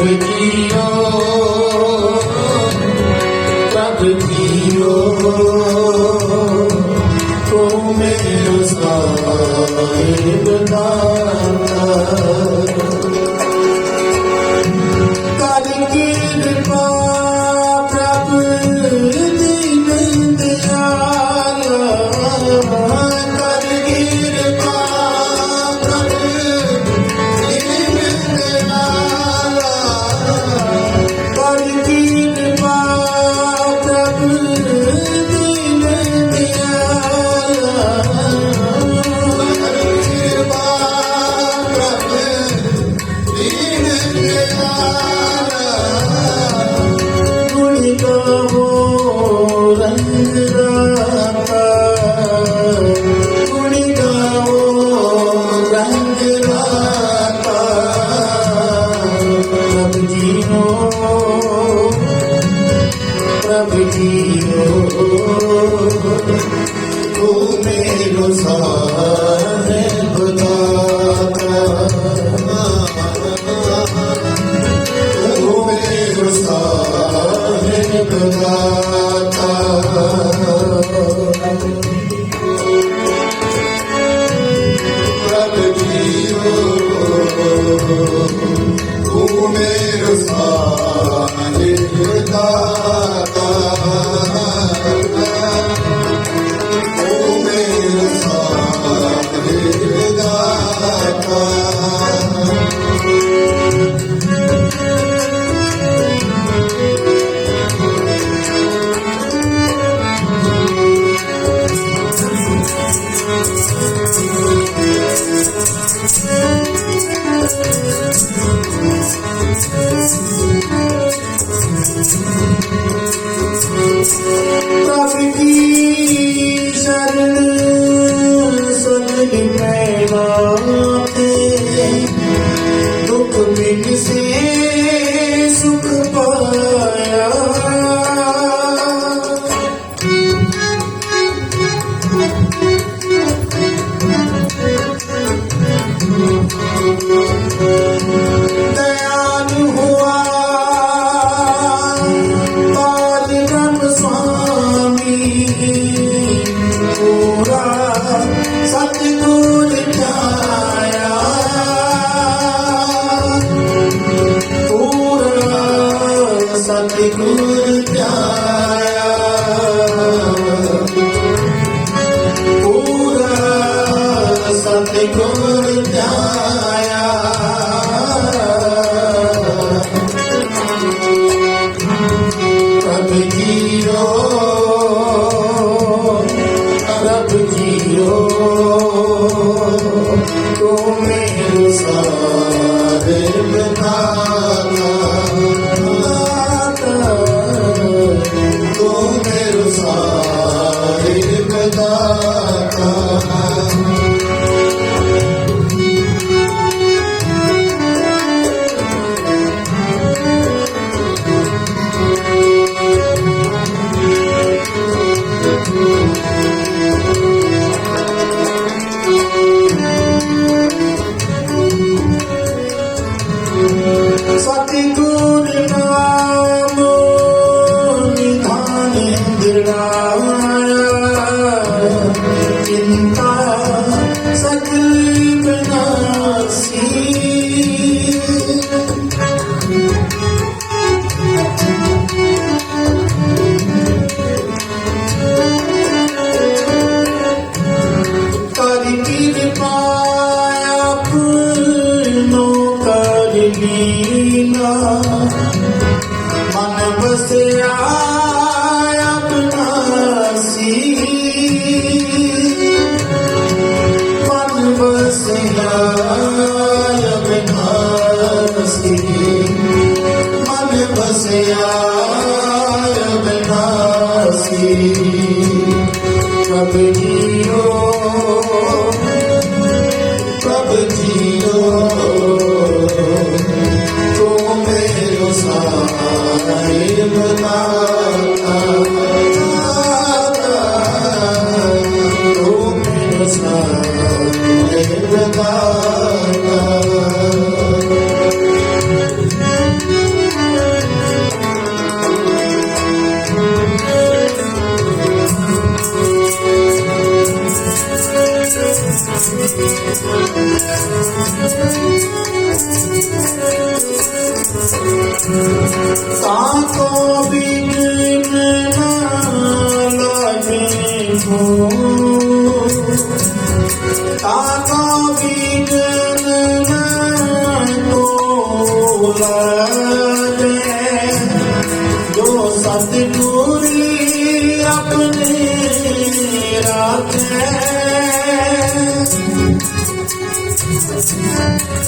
প্রিয় তব প্রিয়। তুমি সাহেব না ਬਸੇ ਮਨ ਬਸਿਆ ਬਿਨਾਸੀ ਕਬ ਜੀਓ ਕਬ ਜੀਓ। ਸਾਤੋਂ ਬਿਨ ਨਾ ਲਗੇ ਹੋ ਤਾਤੋਂ ਬਿਨ ਨਾ ਕੋ ਲਗੇ ਜੋ ਸਤਿਗੁਰੀ ਆਪਣੇ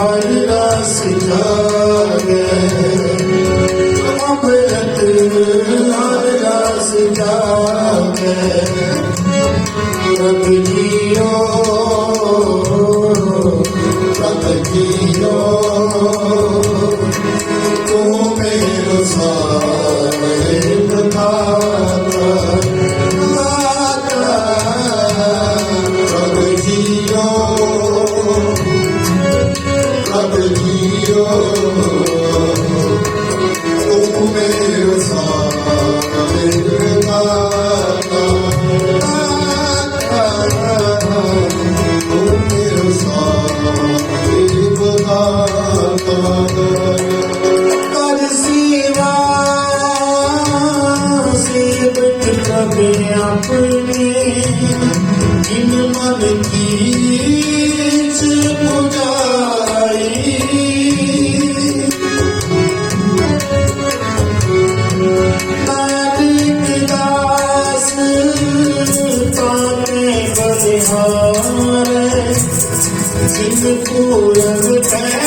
ਹਰਦਾ ਸਿਖਾਵੇ ਆਪਰਤ ਹਰਦਾ ਸਿਖਾਵੇ ਰੱਬ ਜੀ பூரவு தாய்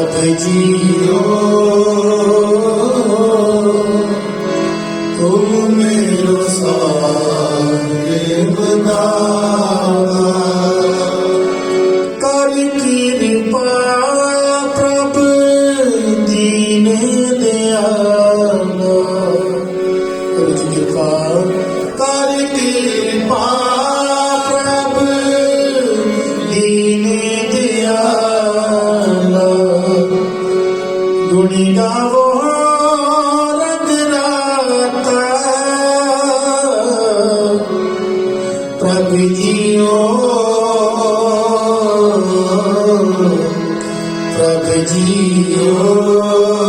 ਪ੍ਰਭ ਜੀਓ ਤੂੰ ਮੇਰੋ ਸਾਹਿਬ ਦਾਤਾ ਕਰ ਕਿਰਪਾ ਪ੍ਰਭ ਦੀਨ ਦਿਆਲਾ ਕਰ ਕਿਰਪਾ ਕਰ ਪ੍ਰਭ